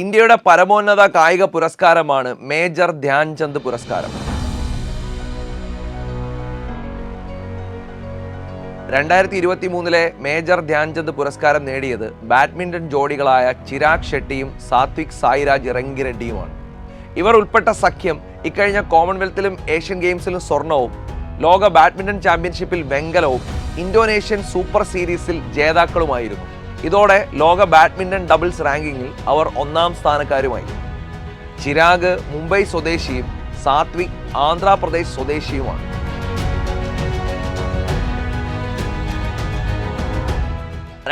ഇന്ത്യയുടെ പരമോന്നത കായിക പുരസ്കാരമാണ് മേജർ ധ്യാൻചന്ദ് പുരസ്കാരം. രണ്ടായിരത്തി ഇരുപത്തി മൂന്നിലെ മേജർ ധ്യാൻചന്ദ് പുരസ്കാരം നേടിയത് ബാഡ്മിന്റൺ ജോഡികളായ ചിരാഗ് ഷെട്ടിയും സാത്വിക് സായിരാജ് റെങ്കിറെഡ്ഡിയുമാണ് ഇവർ ഉൾപ്പെട്ട സഖ്യം ഇക്കഴിഞ്ഞ കോമൺവെൽത്തിലും ഏഷ്യൻ ഗെയിംസിലും സ്വർണവും ലോക ബാഡ്മിന്റൺ ചാമ്പ്യൻഷിപ്പിൽ വെങ്കലവും ഇന്തോനേഷ്യൻ സൂപ്പർ സീരീസിൽ ജേതാക്കളുമായിരുന്നു. ഇതോടെ ലോക ബാഡ്മിന്റൺ ഡബിൾസ് റാങ്കിങ്ങിൽ അവർ ഒന്നാം സ്ഥാനക്കാരുമായി. ചിരാഗ് മുംബൈ സ്വദേശിയും സാത്വിക് ആന്ധ്രാപ്രദേശ് സ്വദേശിയുമാണ്.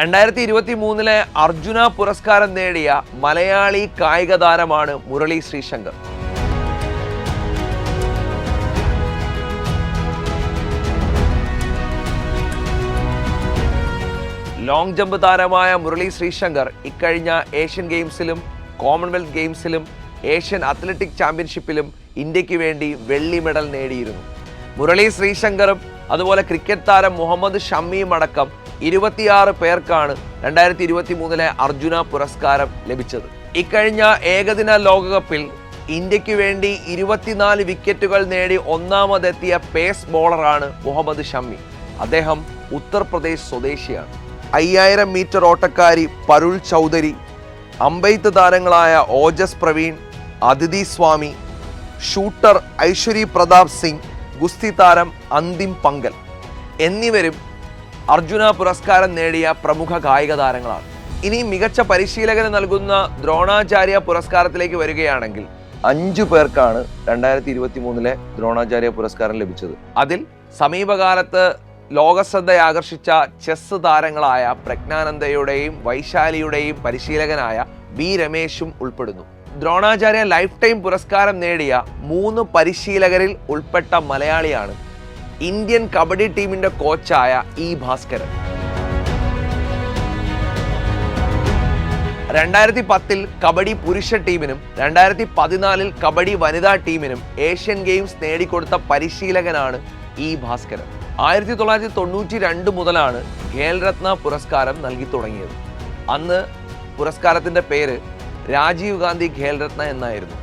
രണ്ടായിരത്തി ഇരുപത്തി മൂന്നിലെ അർജുന പുരസ്കാരം നേടിയ മലയാളി കായിക താരമാണ് മുരളി ശ്രീശങ്കർ. ലോങ് ജമ്പ് താരമായ മുരളി ശ്രീശങ്കർ ഇക്കഴിഞ്ഞ ഏഷ്യൻ ഗെയിംസിലും കോമൺവെൽത്ത് ഗെയിംസിലും ഏഷ്യൻ അത്ലറ്റിക് ചാമ്പ്യൻഷിപ്പിലും ഇന്ത്യയ്ക്ക് വേണ്ടി വെള്ളി മെഡൽ നേടിയിരുന്നു. മുരളി ശ്രീശങ്കറും അതുപോലെ ക്രിക്കറ്റ് താരം മുഹമ്മദ് ഷമ്മിയും അടക്കം ഇരുപത്തിയാറ് പേർക്കാണ് രണ്ടായിരത്തി ഇരുപത്തി മൂന്നിലെ അർജുന പുരസ്കാരം ലഭിച്ചത്. ഇക്കഴിഞ്ഞ ഏകദിന ലോകകപ്പിൽ ഇന്ത്യയ്ക്ക് വേണ്ടി ഇരുപത്തിനാല് വിക്കറ്റുകൾ നേടി ഒന്നാമതെത്തിയ പേസ് ബോളറാണ് മുഹമ്മദ് ഷമ്മി. അദ്ദേഹം ഉത്തർപ്രദേശ് സ്വദേശിയാണ്. അയ്യായിരം മീറ്റർ ഓട്ടക്കാരി പരുൾ ചൗധരി അമ്പെയ്ത്ത് താരങ്ങളായ ഓജസ് പ്രവീൺ അതിഥി സ്വാമി ഷൂട്ടർ ഐശ്വരി പ്രതാപ് സിംഗ് ഗുസ്തി താരം അന്തിം പങ്കൽ എന്നിവരും അർജുന പുരസ്കാരം നേടിയ പ്രമുഖ കായിക താരങ്ങളാണ്. ഇനി മികച്ച പരിശീലകന് നൽകുന്ന ദ്രോണാചാര്യ പുരസ്കാരത്തിലേക്ക് വരികയാണെങ്കിൽ അഞ്ചു പേർക്കാണ് രണ്ടായിരത്തി ഇരുപത്തി മൂന്നിലെ ദ്രോണാചാര്യ പുരസ്കാരം ലഭിച്ചത്. അതിൽ സമീപകാലത്ത് ലോകശ്രദ്ധ ആകർഷിച്ച ചെസ് താരങ്ങളായ പ്രജ്ഞാനന്ദയുടെയും വൈശാലിയുടെയും പരിശീലകനായ ബി രമേശും ഉൾപ്പെടുന്നു. ദ്രോണാചാര്യ ലൈഫ് ടൈം പുരസ്കാരം നേടിയ മൂന്ന് പരിശീലകരിൽ ഉൾപ്പെട്ട മലയാളിയാണ് ഇന്ത്യൻ കബഡി ടീമിന്റെ കോച്ചായ ഇ ഭാസ്കരൻ. രണ്ടായിരത്തി പത്തിൽ കബഡി പുരുഷ ടീമിനും രണ്ടായിരത്തി പതിനാലിൽ കബഡി വനിതാ ടീമിനും ഏഷ്യൻ ഗെയിംസ് നേടിക്കൊടുത്ത പരിശീലകനാണ് ഇ ഭാസ്കരൻ. ആയിരത്തി തൊള്ളായിരത്തി തൊണ്ണൂറ്റി രണ്ട് മുതലാണ് ഖേൽരത്ന പുരസ്കാരം നൽകി തുടങ്ങിയത്. അന്ന് പുരസ്കാരത്തിന്റെ പേര് രാജീവ് ഗാന്ധി ഖേൽരത്ന എന്നായിരുന്നു.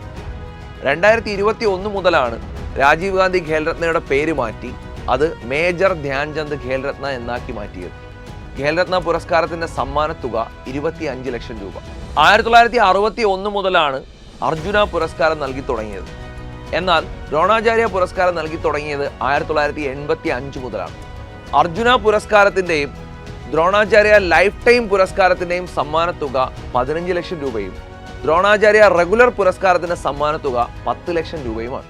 രണ്ടായിരത്തി ഇരുപത്തി ഒന്ന് മുതലാണ് രാജീവ് ഗാന്ധി ഖേൽരത്നയുടെ പേര് മാറ്റി അത് മേജർ ധ്യാൻചന്ദ് ഖേൽരത്ന എന്നാക്കി മാറ്റിയത്. ഖേൽരത്ന പുരസ്കാരത്തിന്റെ സമ്മാനത്തുക ഇരുപത്തി അഞ്ച് ലക്ഷം രൂപ. ആയിരത്തി തൊള്ളായിരത്തി അറുപത്തി ഒന്ന് മുതലാണ് അർജുന പുരസ്കാരം നൽകി തുടങ്ങിയത്. എന്നാൽ ദ്രോണാചാര്യ പുരസ്കാരം നൽകി തുടങ്ങിയത് ആയിരത്തി തൊള്ളായിരത്തി എൺപത്തി അഞ്ച് മുതലാണ്. അർജുന പുരസ്കാരത്തിന്റെയും ദ്രോണാചാര്യ ലൈഫ് ടൈം പുരസ്കാരത്തിന്റെയും സമ്മാനത്തുക പതിനഞ്ച് ലക്ഷം രൂപയും ദ്രോണാചാര്യ റെഗുലർ പുരസ്കാരത്തിന്റെ സമ്മാനത്തുക പത്ത് ലക്ഷം രൂപയുമാണ്.